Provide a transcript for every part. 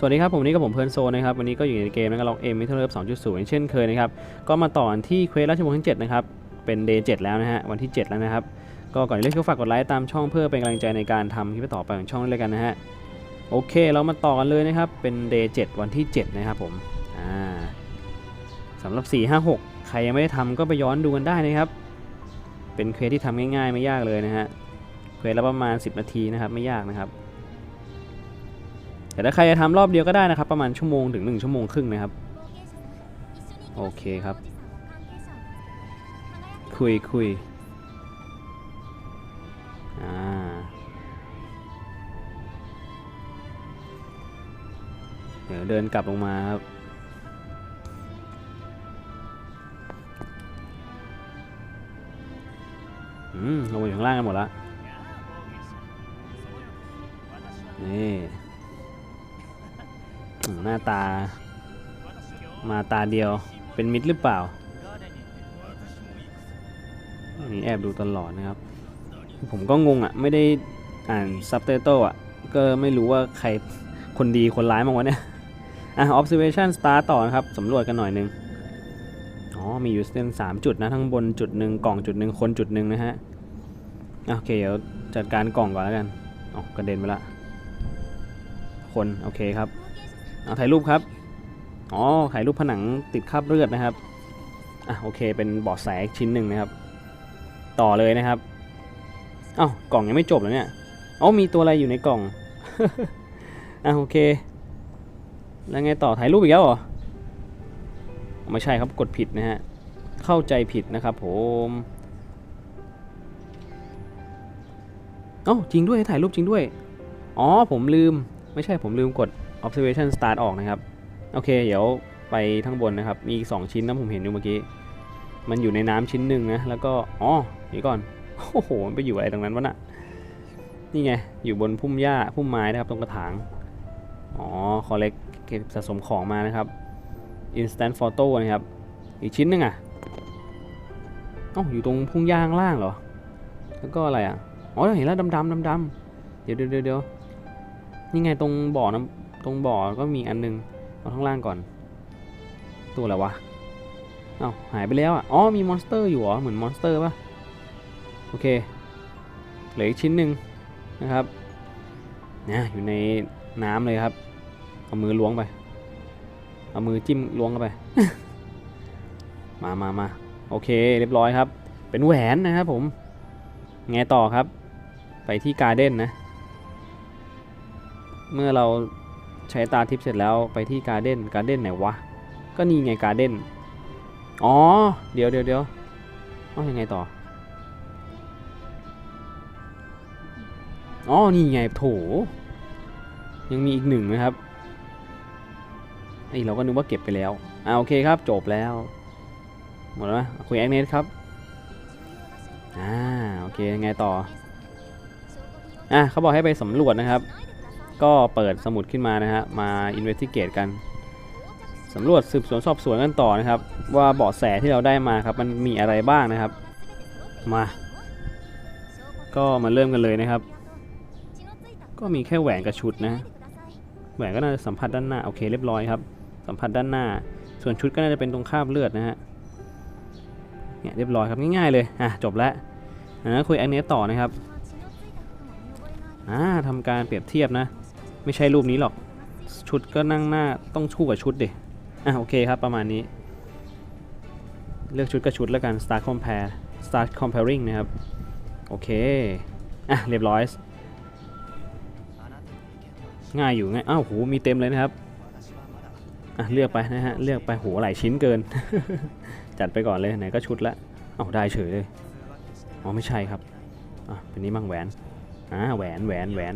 สวัสดีครับผมนี่กับผมเพลินโซนนะครับวันนี้ก็อยู่ในเกมนะครับล็อกเอ็มมิทเทิลเลิฟ2.0เช่นเคยนะครับก็มาต่อที่เควสราชวงศ์ที่7นะครับเป็นเดย์7แล้วนะฮะวันที่7แล้วนะครับก็ก่อนอื่นเลยก็ฝากกดไลค์ตามช่องเพื่อเป็นกำลังใจในการทำคลิปต่อไปของช่องนี้เลยกันนะฮะโอเคเรามาต่อกันเลยนะครับเป็นเดย์7วันที่7นะครับผมอ่าสำหรับ4 5 6ใครยังไม่ได้ทำก็ไปย้อนดูกันได้นะครับเป็นเควสที่ทำง่ายๆไม่ยากเลยนะฮะเควสละประมาณ 10 นาทีนะครับไม่ยากนะครับ แต่ถ้าใครจะทำรอบเดียวก็ได้นะครับ ประมาณชั่วโมงถึง 1 ชั่วโมงครึ่งนะครับ โอเคครับ คุยคุยอ่าเดี๋ยวเดินกลับลงมาครับอืมลงมาอยู่ข้างล่างกันหมดแล้วนี่ หน้าตา มาตาเดียวเป็นมิตรหรือเปล่าอันนี้แอบดูตลอดนะครับ ผมก็งงอะ ไม่ได้อ่านซับไตเติลอะ ก็ไม่รู้ว่าใครคนดีคนร้ายมั้งวะเนี่ย อะ observation star ต่อนะครับสำรวจกันหน่อยนึง อ๋อ มีอยู่เส้นสามจุดนะ ทั้งบนจุดหนึ่งกล่องจุดหนึ่งคนจุดหนึ่งนะฮะอะโอเค เดี๋ยวจัดการกล่องก่อนแล้วกัน อ๋อกระเด็นไปละ คน โอเคครับ เอาถ่ายรูปครับ อ๋อ ถ่ายรูปผนังติดคราบเลือดนะครับ อะโอเค เป็นบาะแสกชิ้นหนึ่งนะครับ ต่อเลยนะครับ เอ้ากล่องยังไม่จบเลยเนี่ยอ๋อมีตัวอะไรอยู่ในกล่อง อะโอเค แล้วไงต่อถ่ายรูปอีกแล้วเหรอ ไม่ใช่ครับกดผิดนะฮะ เข้าใจผิดนะครับผมเอ้าจริงด้วยถ่ายรูปจริงด้วย อ๋อผมลืม ไม่ใช่ผมลืมกด observation start ออกนะครับ โอเค เดี๋ยวไปข้างบนนะครับ มีอีกสองชิ้นนะผมเห็นอยู่เมื่อกี้ มันอยู่ในน้ำชิ้นหนึ่งนะ แล้วก็ อ๋อนี่ก่อน โอ้โห มันไปอยู่อะไรตรงนั้นวะน่ะ นี่ไง อยู่บนพุ่มหญ้า พุ่มไม้นะครับ ตรงกระถาง อ๋อ คอเล็กเก็บสะสมของมานะครับ instant photo นะครับ อีกชิ้นหนึงอะอ้าอยู่ตรงพุ่งย่างล่างเหรอ แล้วก็อะไรอะ อ๋อเห็นแล้วดำดำดำดำเดี๋ยวเดี๋ยวเดี๋ยวเดี๋ยวนี่ไงตรงบ่อน้ำ ตรงบ่อก็มีอันนึงเอาข้างล่างก่อน ตัวอะไรวะเอ้าหายไปแล้วอะอ๋อมีมอนสเตอร์อยู่เหรอเหมือนมอนสเตอร์ป่ะโอเคเหลืออีกชิ้นหนึ่งนะครับนะอยู่ในน้ำเลยครับเอามือล้วงไปเอามือจิ้มล้วงเข้าไป มามามาโอเค เรียบร้อยครับ เป็นแหวนนะครับผม ไงต่อครับ ไปที่การ์เด้นนะ เมื่อเรา ใช้ตาทิพย์เสร็จแล้วไปที่การ์เด้นการ์เด้นไหนวะ ก็นี่ไงการ์เด้นอ๋อ เดี๋ยวเดี๋ยวเดี๋ยวเอายังไงต่อ อ๋อ นี่ไงโถ ยังมีอีกหนึ่งนะครับไอเราก็นึกว่าเก็บไปแล้ว อ่าโอเคครับ จบแล้ว หมดแล้วคุยแอคเนสครับ อ่าโอเคยังไงต่อ อะเขาบอกให้ไปสำรวจนะครับ ก็เปิดสมุดขึ้นมานะฮะมา investigate กันสำรวจสืบสวนสอบสวนกันต่อนะครับ ว่าเบาะแสที่เราได้มาครับ มันมีอะไรบ้างนะครับ มา ก็มาเริ่มกันเลยนะครับ ก็มีแค่แหวนกับชุดนะ แหวนก็น่าจะสัมผัสด้านหน้าโอเคเรียบร้อยครับ สัมผัสด้านหน้า ส่วนชุดก็น่าจะเป็นตรงคราบเลือดนะฮะเนี่ยเรียบร้อยครับง่ายๆเลยอะจบแล้วอ่าคุยอันนี้ต่อนะครับอ่าทำการเปรียบเทียบนะ ไม่ใช่รูปนี้หรอก ชุดก็นั่งหน้าต้องชู่กับชุดดิอะโอเคครับประมาณนี้ เลือกชุดกับชุดแล้วกัน start compare start comparing นะครับ โอเค อะเรียบร้อย ง่ายอยู่ง่ายอ้าวโหมีเต็มเลยนะครับ อะเลือกไปนะฮะ เลือกไปโหหลายชิ้นเกิน จัดไปก่อนเลยไหนก็ชุดละเอาได้เฉยเลย อ๋อไม่ใช่ครับ อะเป็นนี้มั่งแหวน อ่าแหวนแหวนแหวน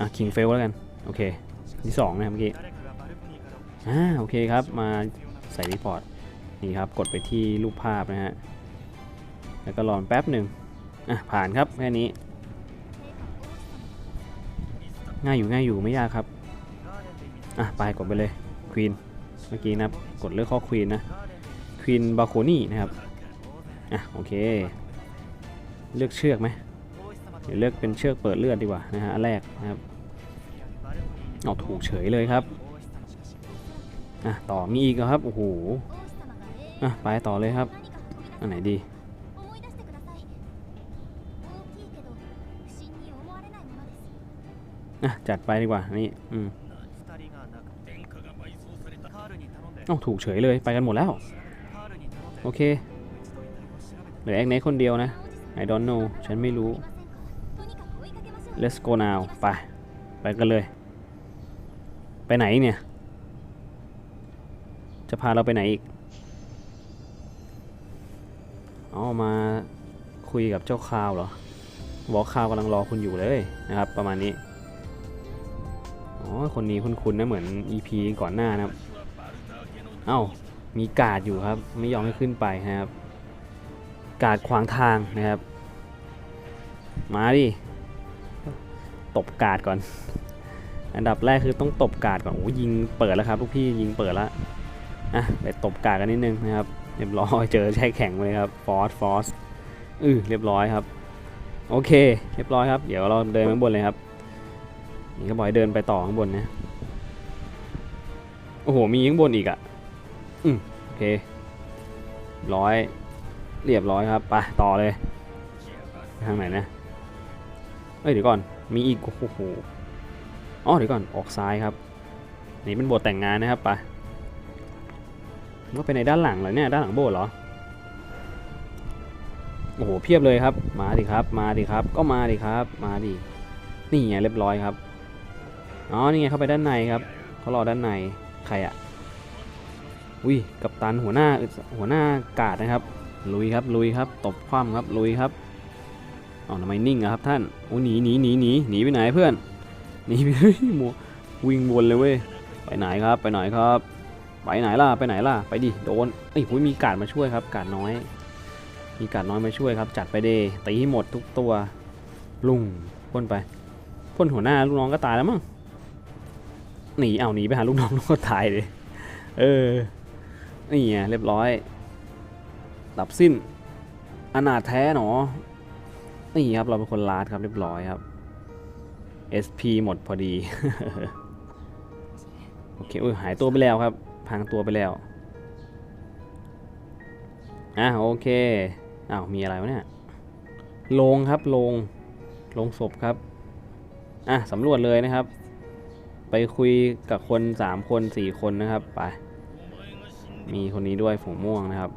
อะคิงเฟลแล้วกัน โอเค ที่สองนะครับเมื่อกี้ อ่า โอเคครับ มาใส่รีพอร์ต นี่ครับ กดไปที่รูปภาพนะฮะ แล้วก็รอแป๊บหนึ่งอะ ผ่านครับ แค่นี้ ง่ายอยู่ง่ายอยู่ไม่ยากครับ อะ ไปกดไปเลยควีนเมื่อกี้นะกดเลือกข้อควีนนะควีนบาโคนี่นะครับ อะ โอเค เลือกเชือกไหมเดี๋ยวเลือกเป็นเชือกเปิดเลือดดีกว่านะฮะ อันแรกนะครับ เอาถูกเฉยเลยครับอะต่อมีอีกครับโอ้โหอะไปต่อเลยครับอันไหนดีอะจัดไปดีกว่านี่อืมอ้าถูกเฉยเลยไปกันหมดแล้ว โอเคเหลือแอกเนคนเดียวนะ I don't know ฉันไม่รู้ let's go now ไป ไปกันเลย ไปไหนเนี่ย จะพาเราไปไหนอีกอ๋อมาคุยกับเจ้าคาวเหรอบอกคาวกำลังรอคุณอยู่เลยนะครับ ประมาณนี้อ๋อคนนี้คุ้นๆนะเหมือน EP ก่อนหน้านะครับ เอ้ามีกาดอยู่ครับ ไม่ยอมให้ขึ้นไปนะครับ กาดขวางทางนะครับ มาดิ ตบกาดก่อน อันดับแรกคือต้องตบกาดก่อนโอ้ยิงเปิดแล้วครับลูกพี่ยิงเปิดแล้วอะไปตบกาดกันนิดนึงนะครับเรียบร้อยเจอแช่แข็งเลยครับฟอสฟอสอือเรียบร้อยครับ โอเค เรียบร้อยครับ เดี๋ยวเราเดินข้างบนเลยครับนี่ก็บอยเดินไปต่อข้างบนนะโอ้โหมีข้างบนอีกอะอืมโอเคร้อยเรียบร้อยครับไปต่อเลยทางไหนนะเอ้ยเดี๋ยวก่อนมีอีกโอ้โห อ๋อเดี๋ยวก่อนออกซ้ายครับ นี่เป็นโบสถ์แต่งงานนะครับไปว่าไปในด้านหลังเหรอเนี่ยด้านหลังโบสถ์เหรอโอ้โหเพียบเลยครับ มาดิครับ มาดิครับ ก็มาดิครับ มาดินี่ไงเรียบร้อยครับอ๋อนี่ไงเข้าไปด้านในครับเขารอด้านในใครอะอุ้ยกับตันหัวหน้าหัวหน้ากาดนะครับ ลุยครับลุยครับ ตบคว่ำครับลุยครับอ๋อทำไมนิ่งอะครับท่านโอ้หนีหนีหนีหนีหนีไปไหนเพื่อน หนีไปเฮ้ยมัววิ่งวนเลยเว้ยไปไหนครับไปไหนครับ ไปไหนล่ะไปไหนล่ะไปดิโดนเอ้ยโอ้ยมีการดมาช่วยครับ การดน้อย มีการดน้อยมาช่วยครับ จัดไปเดตีให้หมดทุกตัวลุงพ่นไปพ่นหัวหน้าลูกน้องก็ตายแล้วมั้งหนีเอาหนีไปหาลูกน้องลูกก็ตายเลยเออนี่ไงเรียบร้อยดับสิ้นอนาถแท้หนอนี่ครับเราเป็นคนลาดครับเรียบร้อยครับ SP หมดพอดี โอเคอุ้ยหายตัวไปแล้วครับ พังตัวไปแล้ว อะโอเคอ้าวมีอะไรวะเนี่ยโลงครับโลงโลงศพครับ อะสำรวจเลยนะครับ ไปคุยกับคน 3 คน 4 คนนะครับไปมีคนนี้ด้วยฝูงม่วงนะครับ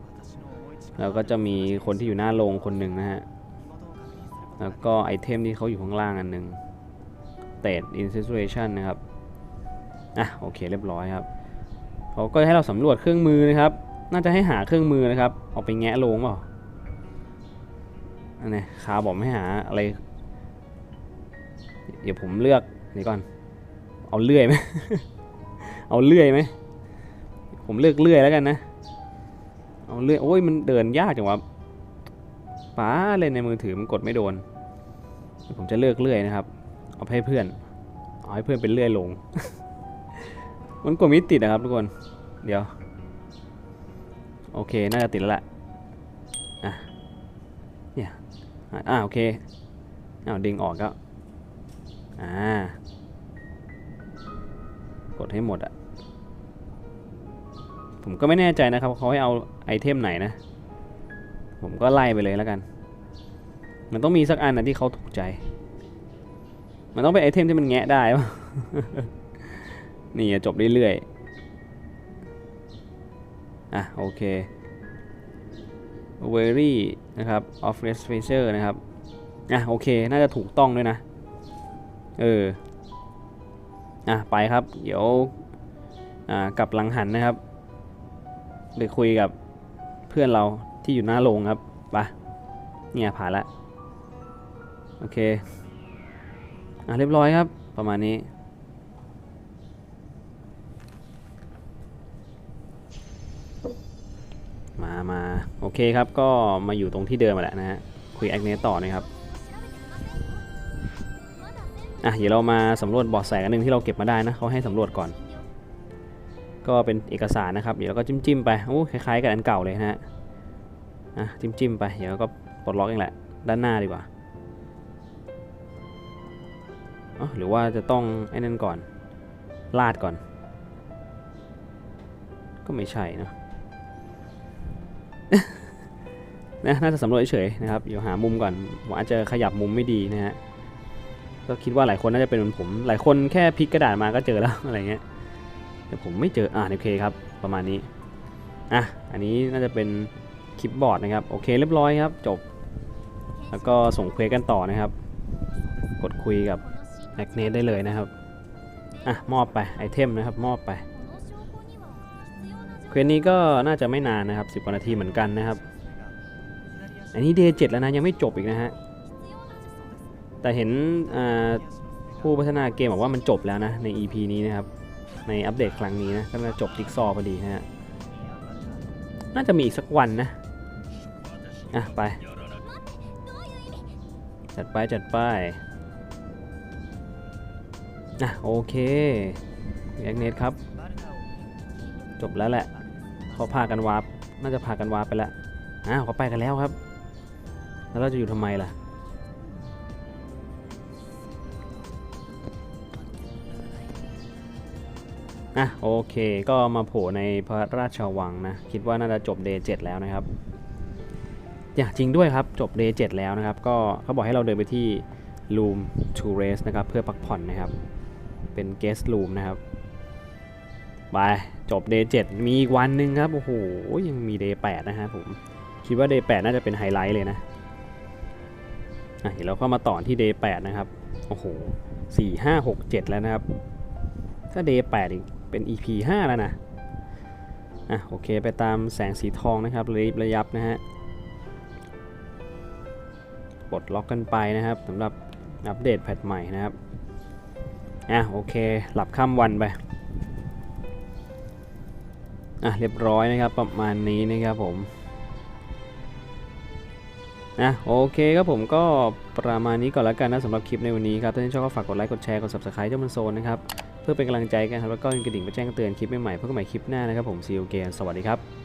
แล้วก็จะมีคนที่อยู่หน้าโรงคนหนึ่งนะฮะ แล้วก็ไอเทมที่เขาอยู่ข้างล่างอันหนึ่ง state in situation นะครับ อะโอเคเรียบร้อยครับเขาก็ให้เราสำรวจเครื่องมือนะครับ น่าจะให้หาเครื่องมือนะครับเอาไปแงะลงเปล่าอันนี้คาบอกไม่หาอะไร เดี๋ยวผมเลือกนี่ก่อน เอาเลื่อยไหม เอาเลื่อยไหม ผมเลือกเลื่อยแล้วกันนะ เอาเลื่อย โอ้ยมันเดินยากจังวะป้าเล่นในมือถือมันกดไม่โดน ผมจะเลือกเลื่อยนะครับ เอาให้เพื่อน เอาให้เพื่อนเป็นเลื่อยลง มันกดไม่ติดนะครับทุกคน เดี๋ยว โอเค น่าจะติดแล้วแหละอะเนี่ยอ่าโอเคเอาดึงออกก็อ่ากดให้หมดอะผมก็ไม่แน่ใจนะครับเขาให้เอาไอเทมไหนนะ ผมก็ไล่ไปเลยแล้วกัน มันต้องมีสักอันนะที่เขาถูกใจ มันต้องเป็นไอเทมที่มันแงะได้ปะนี่จบเรื่อยๆ อะ โอเค very นะครับ of r e s p a c e r นะครับ อะ โอเค น่าจะถูกต้องด้วยนะ เออ อะ ไปครับ เดี๋ยว อ่า กลับหลังหันนะครับ ไปคุยกับเพื่อนเราที่อยู่หน้าโรงครับ ไป เนี่ย ผ่านละ โอเค อะเรียบร้อยครับ ประมาณนี้ มามาโอเคครับ ก็มาอยู่ตรงที่เดิมมาแล้วนะฮะ คุยแอคเนต่อนะครับ อะ เดี๋ยวเรามาสำรวจบาะแสกันหนึ่งที่เราเก็บมาได้นะ เขาให้สำรวจก่อน ก็เป็นเอกสารนะครับ เดี๋ยวเราก็จิ้มจิ้มๆไป โอ้คล้ายๆ กับอันเก่าเลยนะฮะ อะ จิ้มจิ้มๆไป เดี๋ยวก็ปลดล็อกเองแหละ ด้านหน้าดีกว่า หรือว่าจะต้องไอ้นั่นก่อน ลาดก่อน ก็ไม่ใช่นะนะน่าจะสำรวจเฉยๆนะครับเดี๋ยวหามุมก่อนผมอาจจะขยับมุมไม่ดีนะฮะก็คิดว่าหลายคนน่าจะเป็นเหมือนผม หลายคนแค่พลิกกระดาษมาก็เจอแล้วอะไรเงี้ยแต่ผมไม่เจออ่าโอเคครับ ประมาณนี้อะอันนี้น่าจะเป็นคลิปบอร์ดนะครับโอเคเรียบร้อยครับจบ แล้วก็ส่งเควสกันต่อนะครับ กดคุยกับ แอคเนสได้เลยนะครับ อะ มอบไปไอเทมนะครับ มอบไปเควสนี้ก็น่าจะไม่นานนะครับ 10กว่านาทีเหมือนกันนะครับ อันนี้ day 7แล้วนะ ยังไม่จบอีกนะฮะ แต่เห็นผู้พัฒนาเกมบอกว่ามันจบแล้วนะ ใน EP นี้นะครับ ในอัปเดตครั้งนี้นะ ก็จะจบจิ๊กซอพอดีนะฮะ น่าจะมีอีกสักวันนะ อะ ไป จัดไปจัดไป อะโอเคแอคเนสครับ จบแล้วแหละ เขาพากันวาร์ปน่าจะพากันวาร์ปไปแล้วอ้าวเขาไปกันแล้วครับ แล้วเราจะอยู่ทำไมล่ะอะโอเคก็มาโผล่ในพระราชวังนะ คิดว่าน่าจะจบ day 7แล้วนะครับอย่าจริงด้วยครับ จบ day 7แล้วนะครับ ก็เขาบอกให้เราเดินไปที่ room to rest นะครับ เพื่อพักผ่อนนะครับ เป็น guest room นะครับ ไป จบ day 7มีอีกวันหนึ่งครับ โอ้โห ยังมี day 8นะฮะผม คิดว่า day 8น่าจะเป็นไฮไลท์เลยนะอะเดี๋ยวเราเข้ามาต่อที่ day 8นะครับ โอ้โห4 5 6 7แล้วนะครับ ถ้า day 8อีกเป็น EP 5แล้วนะอะโอเคไปตามแสงสีทองนะครับระยิบระยับนะฮะปลดล็อกกันไปนะครับสำหรับอัปเดตแพทใหม่นะครับ อะโอเค หลับข้ามวันไปอะเรียบร้อยนะครับประมาณนี้นะครับผมอะโอเคครับผมก็ประมาณนี้ก่อนแล้วกันนะสำหรับคลิปในวันนี้ครับถ้าท่านชอบก็ฝากกดไลค์กดแชร์กด subscribe เจ้ามันโซนนะครับเพื่อเป็นกำลังใจกันครับแล้วก็กระดิ่งไปแจ้งเตือนคลิปใหม่ๆเพื่อใหม่คลิปหน้านะครับผมซีโอเกนสวัสดีครับ